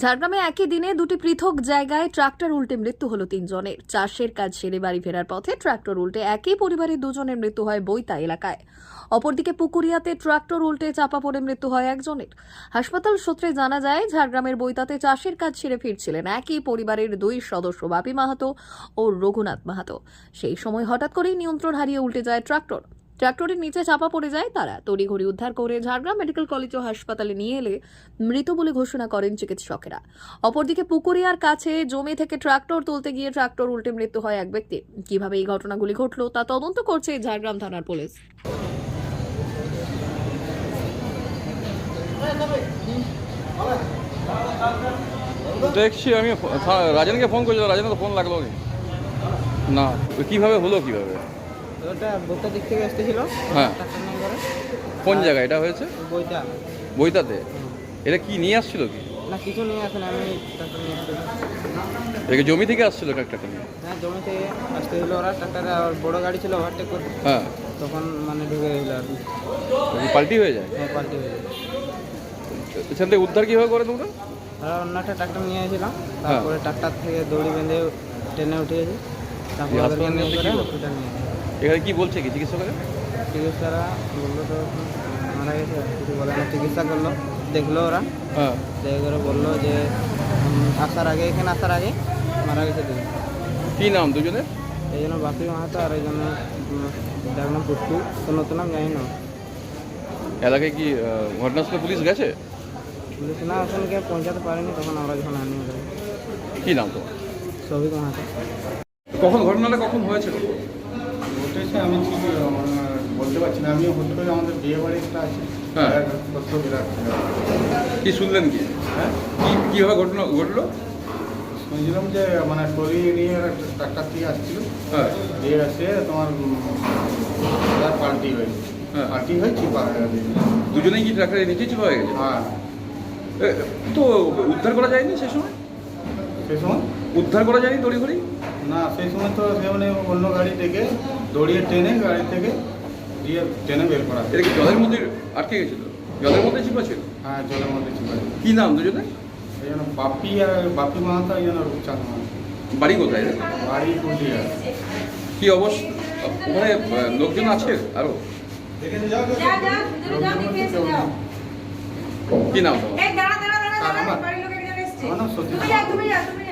ঝাড়গ্রামে একই দিনে দুটি পৃথক জায়গায় ট্রাক্টর উল্টে মৃত্যু হলো তিনজনের। চাষের কাজ সেরে বাড়ি ফেরার পথে ট্রাক্টর উল্টে একই পরিবারের দুজনের মৃত্যু হয় বইতা এলাকায়। অপরদিকে পুকুরিয়াতে ট্রাক্টর উল্টে চাপা পড়ে মৃত্যু হয় একজনের। হাসপাতাল সূত্রে জানা যায়, ঝাড়গ্রামের বইতাতে চাষের কাজ সেরে ফিরছিলেন একই পরিবারের দুই সদস্য বাপি মাহাতো ও রঘুনাথ মাহাতো। সেই সময় হঠাৎ করেই নিয়ন্ত্রণ হারিয়ে উল্টে যায় ট্রাক্টর। ট্রাক্টরের নিচে চাপা পড়ে যায় তারা। তড়িঘড়ি উদ্ধার করে ঝাড়গ্রাম মেডিকেল কলেজ ও হাসপাতালে নিয়ে এলে মৃত বলে ঘোষণা করেন চিকিৎসকেরা। অপরদিকে পুকুরিয়ার কাছে জমি থেকে ট্রাক্টর তুলতে গিয়ে ট্রাক্টর উল্টে মৃত্যু হয় এক ব্যক্তি। কীভাবে এই ঘটনাগুলি ঘটলো তা তদন্ত করছে ঝাড়গ্রাম থানার পুলিশ। দেখছি, আমি রাজনকে ফোন করেছিলাম রাজন তো ফোন লাগল না কীভাবে হলো কীভাবে? ওটা বইটা দিক থেকে আসতেছিল। হ্যাঁ। কোন জায়গায় এটা হয়েছে? বইটা। বইতাতে এটা কি নিয়ে আসছিল কি? না কিছু নিয়ে আসেন আমি নিয়ে জমি থেকে আসছিল ট্রাক্টরটা নিয়ে? হ্যাঁ জমি থেকে আসতে হলো ওরা। ট্রাক্টারে আর বড় গাড়ি ছিল ওভারটেক করে হ্যাঁ। তখন মানে ঢুকে গেল আর পাল্টি হয়ে যায়? হ্যাঁ পাল্টি হয়ে যায়। এখান থেকে উদ্ধার কীভাবে করে তোমরা? আর অন্য একটা ট্রাক্টর নিয়ে এসেছিলাম। হ্যাঁ। তারপরে ট্রাক্টর থেকে দড়ি বেঁধে ট্রেনে উঠিয়েছি। তারপরে? হসপিটাল নিয়ে। এখানে কি বলছে কি চিকিৎসকেরা? চিকিৎসারা বলল তো মারা গেছে কিছু বলে না চিকিৎসা করল দেখল ওরা। হ্যাঁ। দেখে করে বলল যে আসার আগে এখানে আসার আগে মারা গেছে দুজন। কি নাম দুজনের? এই জন্য বাপি মাহাতো আর এই জন্য যার নাম পুট্টু তো নতুন নাম জানি না। এলাকায় কি ঘটনাস্থলে পুলিশ গেছে? পুলিশ না ওখানকে পৌঁছাতে পারেনি তখন আমরা যখন আনি কি নাম তোমার? সৌভিক মাহাতো। কখন ঘটনাটা কখন হয়েছিল? ঘটেছে আমি ঠিক বলতে পারছি না আমি হোটেলে আমাদের বিয়ে বাড়ি একটা আছে। হ্যাঁ। কি শুনলেন কি? হ্যাঁ? কি কীভাবে ঘটনা ঘটলো? শুনছিলাম যে মানে টরি নিয়ে একটা ট্রাক্টার দিয়ে আসছিল। হ্যাঁ। দিয়ে আসে তোমার পাল্টি হয়েছে হ্যাঁ। পাল্টি হয়ে চিপা হয়ে গেছে। দুজনেই কি ট্রাক্টরের নিচে চিপা হয়ে গেছে? হ্যাঁ। তো উদ্ধার করা যায়নি সে সময়? সেই সময়? উদ্ধার করা যায়নি দড়ি ঘড়ি? না সেই সময় তো সে মানে অন্য গাড়ি থেকে দড়িয়ে টেনে গাড়ি থেকে দিয়ে টেনে বের করা এটা কি জলের মধ্যে আটকে গেছিল? জলের মধ্যে চিপা ছিল? হ্যাঁ জলের মধ্যে চিপা ছিল। কী নাম দুজনে এই জন্য বাপি আর বাপি মাহাতো এই জন্য রূপচাঁদ মাহাতো। বাড়ি কোথায় রে? বাড়ি কুটিয়া। কি অবস্থা? ওখানে আহ, লোকজন আছে আরও? যা যা ভিতরে যা দেখে এসে যাও কি নাম? তোমার এই দাঁড়া দাঁড়া দাঁড়া দাঁড়া আমার? বাড়ির লোক একজন এসছে। আমার নাম সতীশ। তুমি যা তুমি যা তুমি যা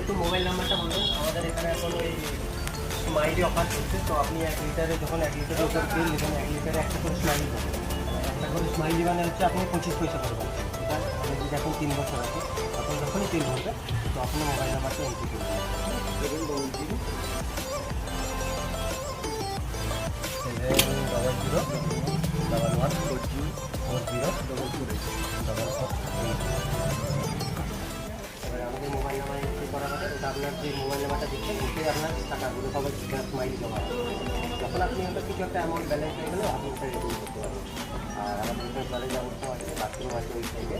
একটু মোবাইল নাম্বারটা বলুন আমাদের এখানে এখন ওই স্মাইলি অফার চলছে, তো আপনি এক লিটারে যখন এক লিটারের উপর তেল নেবেন, এক লিটারে একটা করে স্মাইলি পাবেন একটা করে স্মাইলি মানে হচ্ছে আপনি পঁচিশ পয়সা পাবেন এটা এখন তিন বছর আছে আপনি যখনই তেল ভরবে তো আপনি মোবাইল নাম্বারটা এন্ট্রি করবেন double zero double one four zero four zero double two এবার আমাদের মোবাইল নাম্বার এন্ট্রি করা ওটা আপনার যে মোবাইল নাম্বারটা দিচ্ছেন আপনার টাকাগুলো সবাই স্মাইল জমা যখন আপনি কিছু একটা অ্যামাউন্ট ব্যালেন্স হয়ে আপনি ওটা আর আমাদের এখানে জলের আছে বাথরুম আছে ওই সাইডে